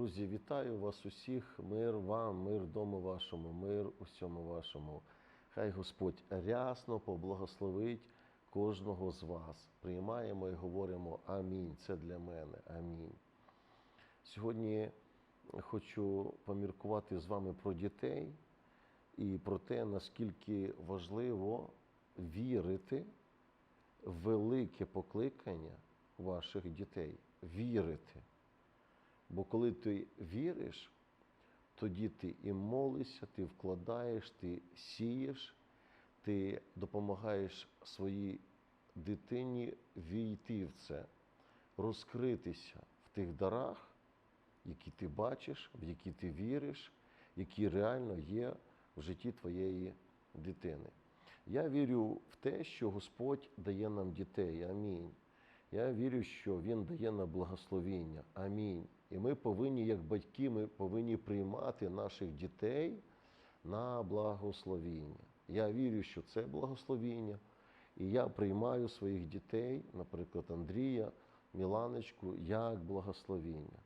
Друзі, вітаю вас усіх. Мир вам, мир дому вашому, мир усьому вашому. Хай Господь рясно поблагословить кожного з вас. Приймаємо і говоримо Амінь. Це для мене. Амінь. Сьогодні хочу поміркувати з вами про дітей і про те, наскільки важливо вірити в велике покликання ваших дітей. Вірити. Бо коли ти віриш, тоді ти і молишся, ти вкладаєш, ти сієш, ти допомагаєш своїй дитині війти в це, розкритися в тих дарах, які ти бачиш, в які ти віриш, які реально є в житті твоєї дитини. Я вірю в те, що Господь дає нам дітей. Амінь. Я вірю, що Він дає на благословіння. Амінь. І ми повинні, як батьки, ми повинні приймати наших дітей на благословіння. Я вірю, що це благословіння. І я приймаю своїх дітей, наприклад, Андрія, Міланочку, як благословіння.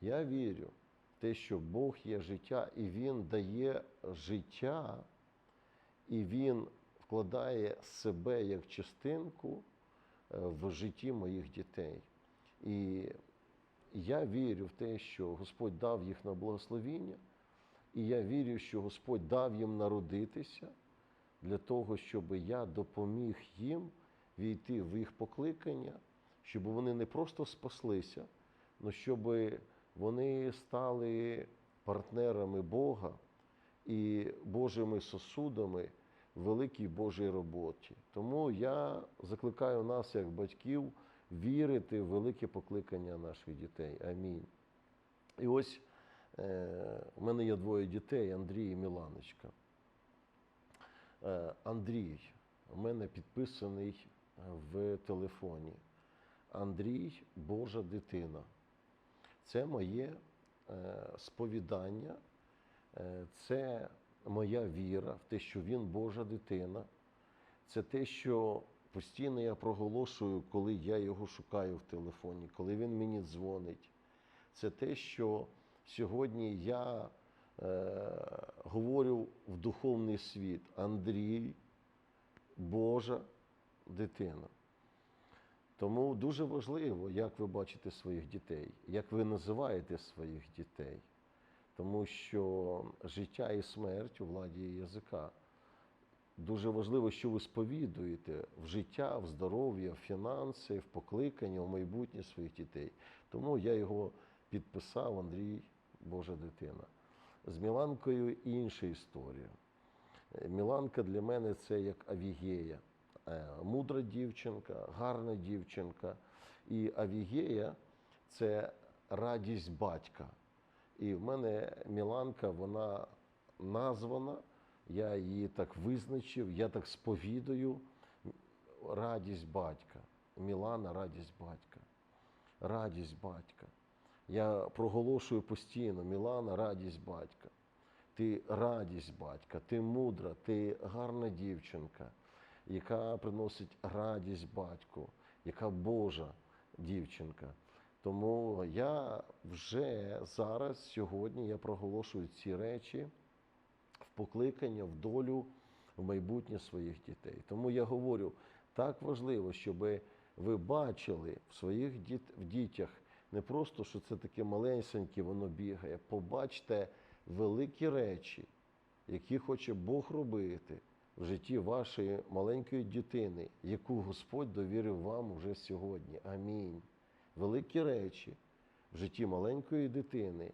Я вірю в те, що Бог є життя, і Він дає життя, і Він вкладає себе як частинку е, в житті моїх дітей. І я вірю в те, що Господь дав їх на благословіння, і я вірю, що Господь дав їм народитися для того, щоб я допоміг їм війти в їх покликання, щоб вони не просто спаслися, але щоб вони стали партнерами Бога і Божими сосудами в великій Божій роботі. Тому я закликаю нас, як батьків, вірити в велике покликання наших дітей. Амінь. І ось е, у мене є двоє дітей, Андрій і Міланочка. Е, Андрій у мене підписаний в телефоні. Андрій Божа дитина. Це моє е, сповідання, е, це моя віра в те, що він Божа дитина. Це те, що постійно я проголошую, коли я його шукаю в телефоні, коли він мені дзвонить. Це те, що сьогодні я е, говорю в духовний світ. Андрій, Божа дитина. Тому дуже важливо, як ви бачите своїх дітей, як ви називаєте своїх дітей. Тому що життя і смерть у владі язика. Дуже важливо, що ви сповідуєте в життя, в здоров'я, в фінанси, в покликання, в майбутнє своїх дітей. Тому я його підписав, Андрій, Божа дитина. З Міланкою інша історія. Е, Міланка для мене це як Авігея. Е, Мудра дівчинка, гарна дівчинка. І Авігея це радість батька. І в мене Міланка, вона названа, я її так визначив, я так сповідую. Радість батька. Мілана радість батька. Радість батька. Я проголошую постійно Мілана радість батька. Ти радість батька, ти мудра, ти гарна дівчинка, яка приносить радість батьку, яка Божа дівчинка. Тому я вже зараз, сьогодні, я проголошую ці речі покликання, в долю, в майбутнє своїх дітей. Тому я говорю, так важливо, щоб ви бачили в своїх діт, в дітях не просто, що це таке маленьке, воно бігає. Побачте великі речі, які хоче Бог робити в житті вашої маленької дитини, яку Господь довірив вам уже сьогодні. Амінь. Великі речі в житті маленької дитини,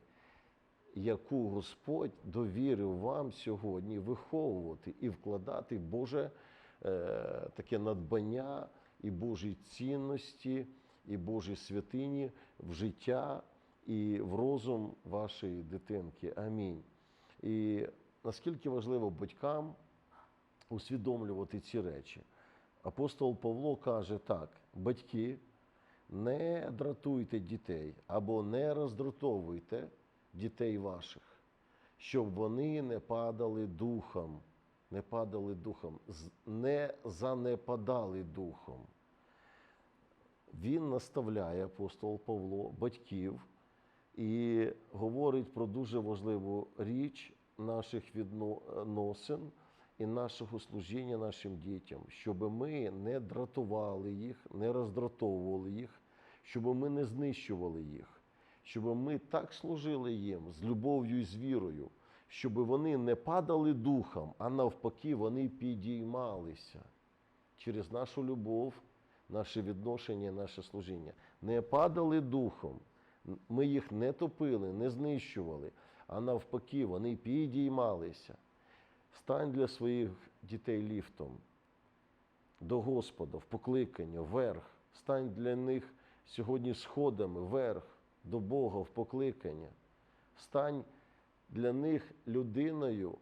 яку Господь довірив вам сьогодні виховувати і вкладати Боже е, таке надбання і Божі цінності, і Божі святині в життя і в розум вашої дитинки. Амінь. І наскільки важливо батькам усвідомлювати ці речі. Апостол Павло каже так: батьки, не дратуйте дітей або не роздратовуйте дітей ваших, щоб вони не падали духом, не падали духом, не занепадали духом. Він наставляє апостол Павло батьків і говорить про дуже важливу річ наших відносин і нашого служіння нашим дітям, щоб ми не дратували їх, не роздратовували їх, щоб ми не знищували їх, щоб ми так служили їм з любов'ю і з вірою, щоб вони не падали духом, а навпаки, вони підіймалися через нашу любов, наше відношення, наше служіння. Не падали духом. Ми їх не топили, не знищували, а навпаки, вони підіймалися. Стань для своїх дітей ліфтом до Господа, в покликання, вверх. Стань для них сьогодні сходами вверх до Бога, в покликання. Стань для них людиною,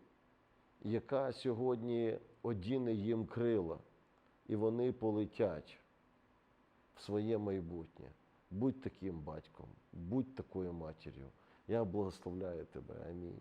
яка сьогодні одіне їм крила, і вони полетять в своє майбутнє. Будь таким батьком, будь такою матір'ю. Я благословляю тебе. Амінь.